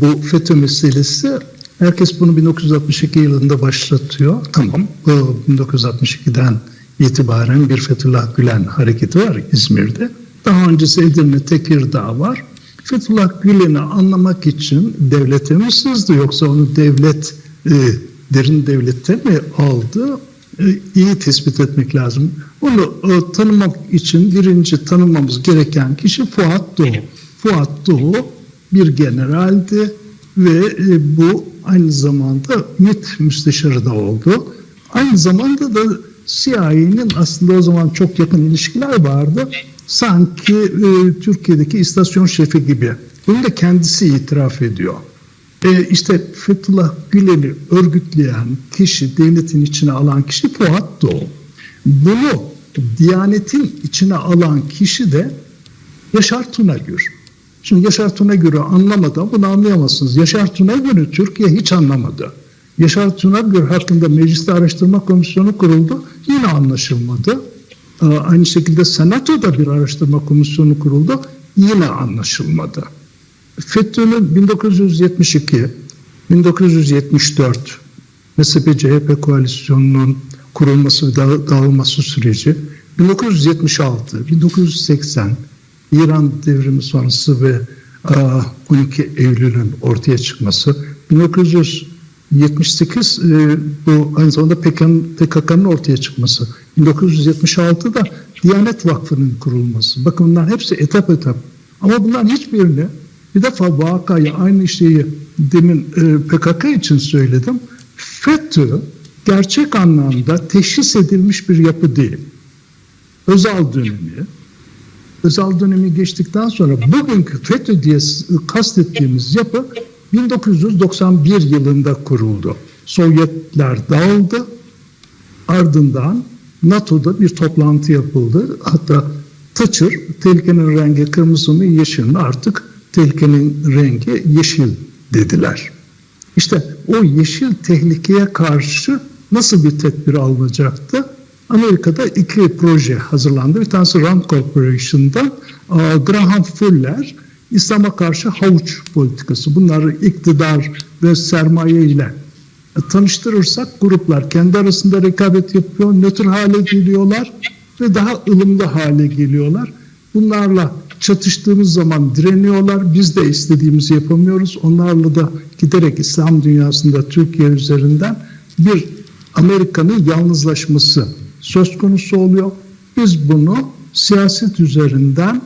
bu FETÖ meselesi herkes bunu 1962 yılında başlatıyor. Tamam bu 1962'den itibaren bir Fethullah Gülen hareketi var İzmir'de. Daha öncesi Edirne Tekirdağ var. Fethullah Gülen'i anlamak için devlete mi sızdı yoksa onu devlet e, derin devlette mi aldı? E, iyi tespit etmek lazım. Onu e, tanımak için birinci tanımamız gereken kişi Fuat Doğu. Fuat Doğu bir generaldi ve e, bu aynı zamanda MİT müsteşarı da oldu. Aynı zamanda da CIA'nin aslında o zaman çok yakın ilişkiler vardı. Sanki e, Türkiye'deki istasyon şefi gibi. Bunu da kendisi itiraf ediyor. E, işte Fethullah Gülen'i örgütleyen kişi, devletin içine alan kişi Fuat Doğu. Bunu Diyanet'in içine alan kişi de Yaşar Tunagür. Şimdi Yaşar Tunagür'ü anlamadan bunu anlayamazsınız. Yaşar Tunagür'ü Türkiye hiç anlamadı. Yaşar Tunagür hakkında Mecliste Araştırma Komisyonu kuruldu. Yine anlaşılmadı. Ee, Aynı şekilde Senato'da bir araştırma komisyonu kuruldu. Yine anlaşılmadı. FETÖ'nün 1972, 1974 MSP-CHP koalisyonunun kurulması ve dağı- dağılması süreci, 1976, 1980 İran devrimi sonrası ve aa, 12 Eylül'ün ortaya çıkması, 1978 e, bu aynı zamanda PKK'nın ortaya çıkması, 1976'da Diyanet Vakfı'nın kurulması. Bakın bunlar hepsi etap etap. Ama bunların hiçbirini bir defa vakayı aynı şeyi demin e, PKK için söyledim. FETÖ gerçek anlamda teşhis edilmiş bir yapı değil. Özal dönemi, Özal dönemi geçtikten sonra bugünkü FETÖ diye kastettiğimiz yapı 1991 yılında kuruldu. Sovyetler dağıldı. Ardından NATO'da bir toplantı yapıldı. Hatta Thatcher tehlikenin rengi kırmızı mı yeşil mi artık tehlikenin rengi yeşil dediler. İşte o yeşil tehlikeye karşı nasıl bir tedbir alınacaktı? Amerika'da iki proje hazırlandı. Bir tanesi Rand Corporation'dan e, Graham Fuller İslam'a karşı havuç politikası. Bunları iktidar ve sermaye ile tanıştırırsak gruplar kendi arasında rekabet yapıyor, nötr hale geliyorlar ve daha ılımlı hale geliyorlar. Bunlarla çatıştığımız zaman direniyorlar. Biz de istediğimizi yapamıyoruz. Onlarla da giderek İslam dünyasında Türkiye üzerinden bir Amerika'nın yalnızlaşması söz konusu oluyor. Biz bunu siyaset üzerinden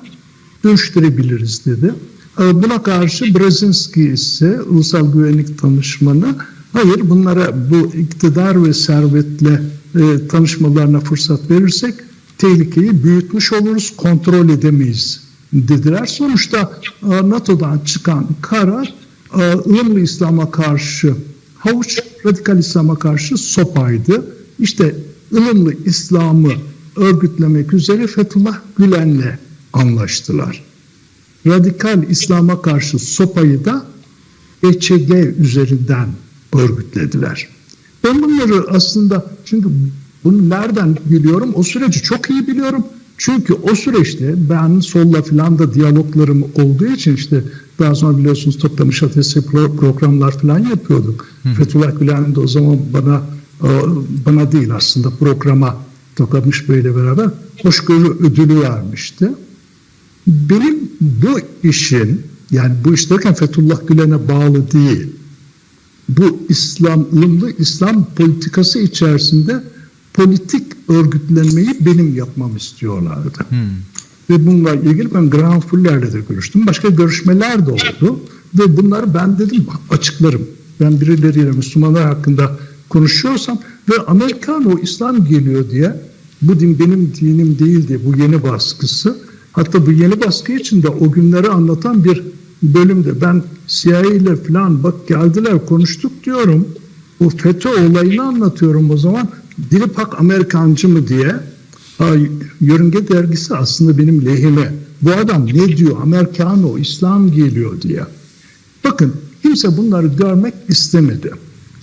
dönüştürebiliriz dedi. Ee, Buna karşı Brzezinski ise ulusal güvenlik danışmanı hayır bunlara bu iktidar ve servetle e, tanışmalarına fırsat verirsek tehlikeyi büyütmüş oluruz, kontrol edemeyiz dediler. Sonuçta e, NATO'dan çıkan karar e, ılımlı İslam'a karşı havuç, radikal İslam'a karşı sopaydı. İşte ılımlı İslam'ı örgütlemek üzere Fethullah Gülen'le anlaştılar. Radikal İslam'a karşı sopayı da EÇG üzerinden örgütlediler. Ben bunları aslında çünkü bunu nereden biliyorum? O süreci çok iyi biliyorum. Çünkü o süreçte ben solla filan da diyaloglarım olduğu için işte daha sonra biliyorsunuz toplamış pro- programlar filan yapıyorduk. Fethullah Gülen de o zaman bana bana değil aslında programa toplamış böyle beraber hoşgörü ödülü vermişti. Benim bu işin yani bu iş derken Fethullah Gülen'e bağlı değil. Bu İslam, ılımlı İslam politikası içerisinde politik örgütlenmeyi benim yapmam istiyorlardı. Ve bununla ilgili ben Graham Fuller'le de görüştüm. Başka görüşmeler de oldu. Ve bunları ben dedim açıklarım. Ben birileriyle Müslümanlar hakkında konuşuyorsam ve Amerikan o İslam geliyor diye bu din benim dinim değil diye bu yeni baskısı. Hatta bu yeni baskı içinde o günleri anlatan bir bölümde ben CIA ile falan bak geldiler konuştuk diyorum. Bu FETÖ olayını anlatıyorum o zaman. Dilipak Amerikancı mı diye Ha, Yörünge dergisi aslında benim lehime. Bu adam ne diyor? Amerikano, İslam geliyor diye. Bakın kimse bunları görmek istemedi.